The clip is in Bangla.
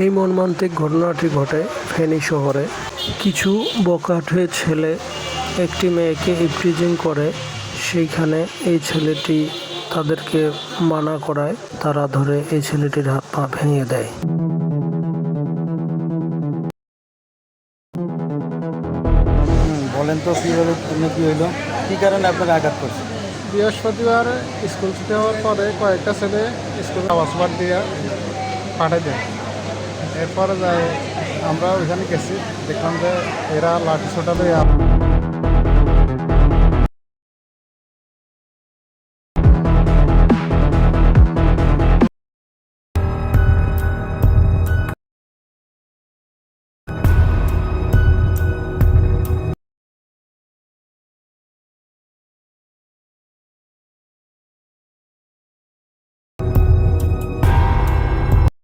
এই মর্মান্তিক ঘটনাটি ঘটে ফেনী শহরে। কিছু বকাটে ছেলে একটি মেয়েকে ইপটিজিং করে সেইখানে এই ছেলেটি তাদেরকে মানা করায় তারা ধরে এই ছেলেটির হাত পা ভেঙে দেয়। বলেন তো কীভাবে তুমি কী হইল? কী কারণে আপনাকে আঘাত করছে? বৃহস্পতিবার স্কুল ছুটি হওয়ার পরে কয়েকটা ছেলে স্কুল আবাসবার দিয়ে পাঠিয়ে দেয়। এরপরে যায় আমরা ওইখানে গেছি দেখলাম যে এরা লাঠি ছোটা